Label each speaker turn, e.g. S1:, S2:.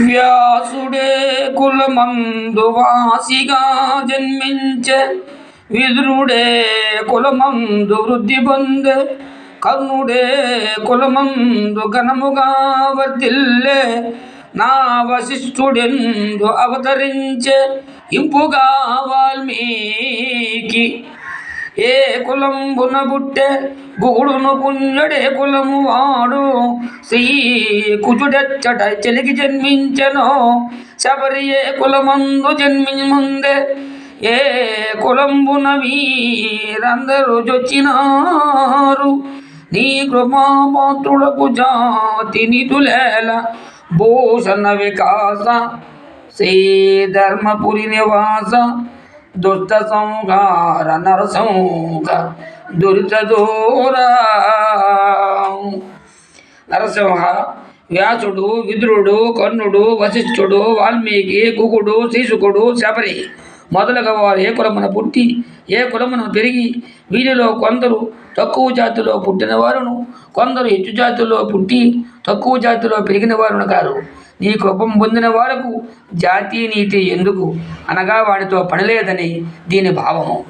S1: వ్యాసుడే కులమందు వాసిగా జన్మించే విదురుడే కులమందు వృద్ధి పొందే కర్ణుడే కులమందు ఘనముగా వర్తిల్లే నా వశిష్ఠుడెందు అవతరించే ఇంపుగా వాల్మీకి. ఏ కులంబున పుట్టే గుగుడును పుణ్యుడే కులము వాడు శ్రీ కుచుడెచ్చట చెలికి జన్మించెను శబరి ఏ కులమందు జన్మి ముందే ఏ కులంబున వీరందరూ జొచ్చినారు. నీ కృపాపాత్రులకు జాతి నిధులేల భూషణ వికాస శ్రీ ధర్మపురి నివాస దుష్ట సంహార నరసంహ దురిత దూరా. నరసింహ వ్యాసుడు విదురుడు కర్ణుడు వశిష్ఠుడు వాల్మీకి కుకుడు శీశుకుడు శబరి. మొదలగు వారు ఏ కులమున పుట్టి ఏ కులమున పెరిగి వీరిలో కొందరు తక్కువ జాతిలో పుట్టిన వారును కొందరు హెచ్చు జాతిలో పుట్టి తక్కువ జాతిలో పెరిగిన వారును కాదు నీ కృపం పొందిన వారకు జాతి నీతి ఎందుకు? అనగా వాడితో పనిలేదని దీని భావము.